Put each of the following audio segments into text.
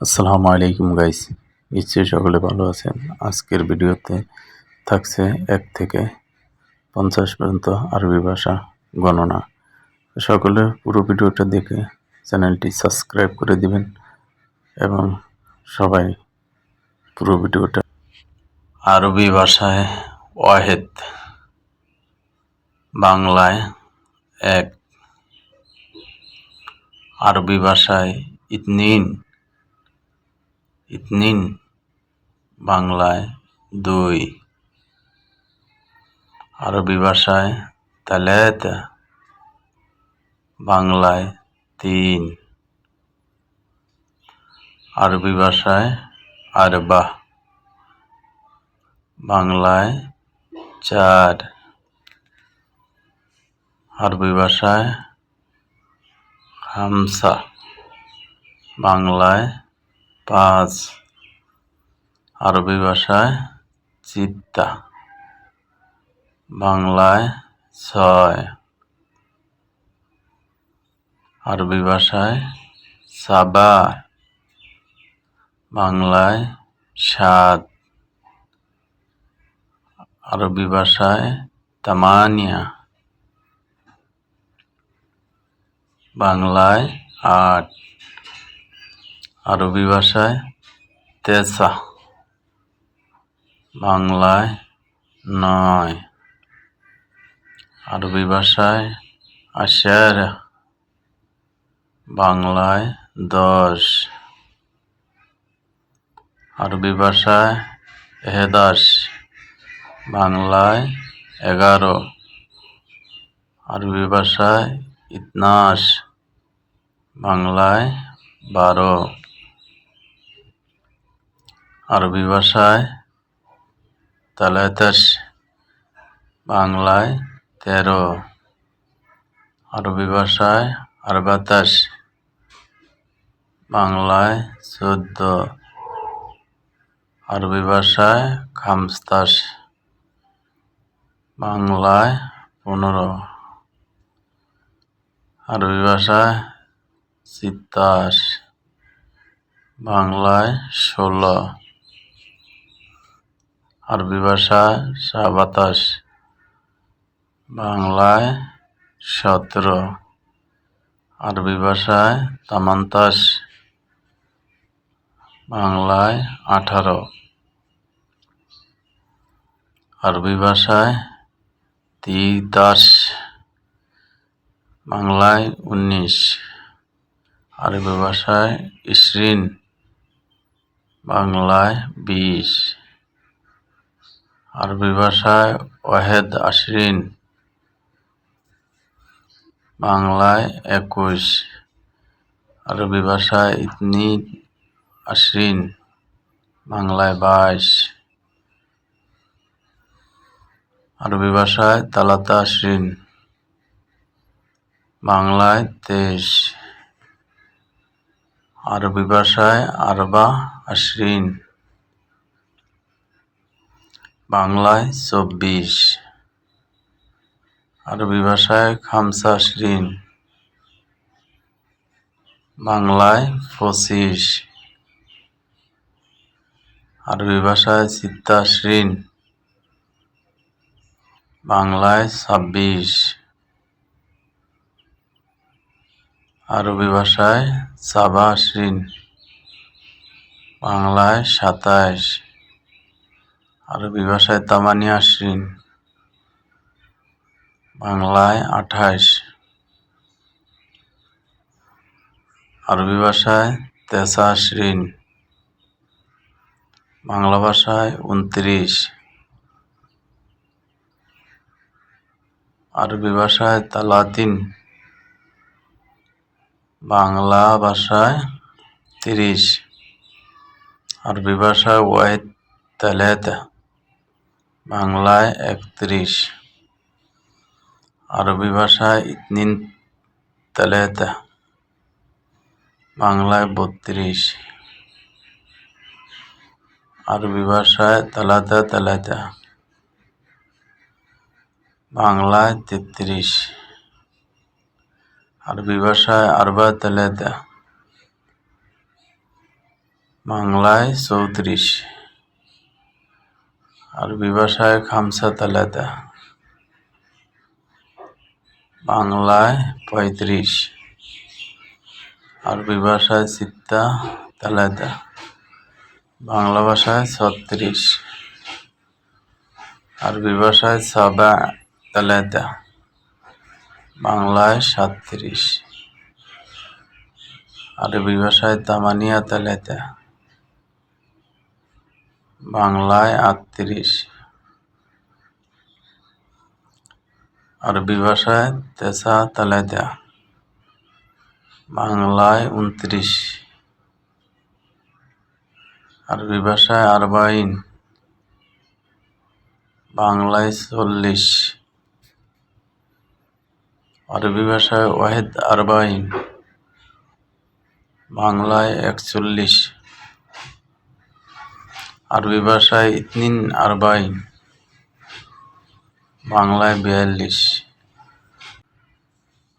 আসসালামু আলাইকুম গাইস। নিশ্চয়ই সকলে ভালো আছেন। আজকের ভিডিওতে থাকছে এক থেকে পঞ্চাশ পর্যন্ত আরবি ভাষা গণনা। সকলে পুরো ভিডিওটা দেখে চ্যানেলটি সাবস্ক্রাইব করে দিবেন এবং সবাই পুরো ভিডিওটা আরবি ভাষায় ওয়াহেদ বাংলায় এক আরবি ভাষায় ইতনিন ইতনিন, বাংলায় দুই। আরবি ভাষায় তালেতা, বাংলায় তিন। আরবি ভাষায় আরবা, বাংলায় চার। আরবি ভাষায় হামসা বাংলায় পাঁচ। আরবি ভাষায় চিত্তা। বাংলায় ছয়। আরবি ভাষায় সাবা। বাংলায় সাত। আরবি ভাষায় তামানিয়া। বাংলায় আট। আরবি ভাষায় তেসা। বাংলায় নয়। আরবি ভাষায় আশার। বাংলায় দশ। আরবি ভাষায় এহেদাস। বাংলায় এগারো। আরবি ভাষায় ইতনাস। বাংলায় বারো। আরবি ভাষায় তালাতাস বাংলায় তেরো, আরবি ভাষায় আরবাতাস বাংলায় চোদ্দ, আরবি ভাষায় খামস্তাস বাংলায় পনেরো, আরবি ভাষায় সিতাস বাংলায় ষোলো। আরবি ভাষায় সাবাতাস, বাংলায় সতেরো। আরবি ভাষায় তামান্তাস, বাংলায় আঠারো। আরবি ভাষায় তিতাস, বাংলায় উনিশ। আরবি ভাষায় ইসরিন, বাংলায় বিশ। আরবি ভাষায় ওয়াহেদ আশরিন। বাংলায় একুশ। আরবি ভাষায় ইতনি আশরিন। বাংলায় বাইশ। আরবি ভাষায় তালাতা আশরিন। বাংলায় তেইশ। আরবি ভাষায় আরবা আশরিন। বাংলায় চব্বিশ। আরবি ভাষায় খামসা আশরিন। বাংলায় পঁচিশ। আরবি ভাষায় চিত্তা আশরিন। বাংলায় ছাব্বিশ। আরবি ভাষায় সাবা আশরিন। বাংলায় সাতাইশ। আরবি ভাষায় তামানি আশরিন, বাংলায় আঠাইশ। আরবি ভাষায় তেসা আশরিন, বাংলা ভাষায় উনত্রিশ। আরবি ভাষায় তালাতিন, বাংলা ভাষায় তিরিশ। আরবি ভাষায় ওয়াহিদ তালেতা বাংলায় একত্রিশ। আরবি ভাষায় ইতনিন তালেতা। বাংলায় বত্রিশ। আরবি ভাষায় তালাতা তালাতা। বাংলায় তেত্রিশ। আরবি ভাষায় আরবা তালাতা। বাংলায় চৌত্রিশ। আরবি ভাষায় খামসা তালাদা বাংলায় পঁয়ত্রিশ। আরবি ভাষায় চিত্তা তালাদা বাংলা ভাষায় ছত্রিশ। আরবি ভাষায় সাবা তালাদা বাংলায় সাতত্রিশ। আরবি ভাষায় তামানিয়া তালাদা বাংলায় আটত্রিশ। আরবি ভাষায় তেসা তালাদা বাংলায় উনত্রিশ। আরবি ভাষায় আরবাইন। বাংলায় চল্লিশ। আরবি ভাষায় ওয়াহেদ আরবাইন। বাংলায় একচল্লিশ। আরবি ভাষায় ইতনিন আরবাইন, বাংলায় বিয়াল্লিশ।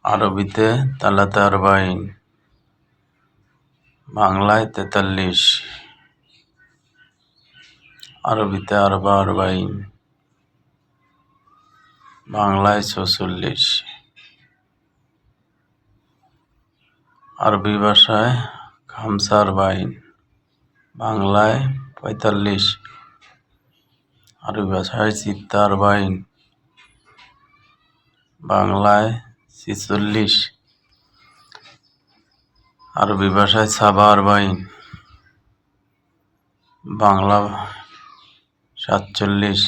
আরবিতে তালাতে আরবাইন, বাংলায় তেতাল্লিশ। আরবিতে আরবা আরবাইন, বাংলায় ছচল্লিশ। আরবি ভাষায় খামসা আরবাইন, বাংলায় পঁয়তাল্লিশ। আরবি ভাষায় চিত্তা আরবাইন বাংলায় ছিচল্লিশ। আরবি ভাষায় সাবা আরবাইন বাংলা সাতচল্লিশ।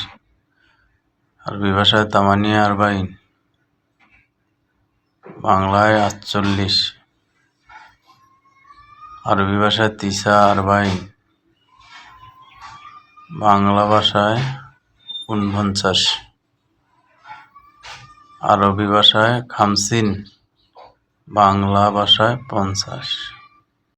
আরবি ভাষায় তামানিয়া আরবাইন বাংলায় আটচল্লিশ। আরবি ভাষায় তিসা আরবাইন বাংলা ভাষায় উনপঞ্চাশ আরবি ভাষায় খামসিন বাংলা ভাষায় পঞ্চাশ।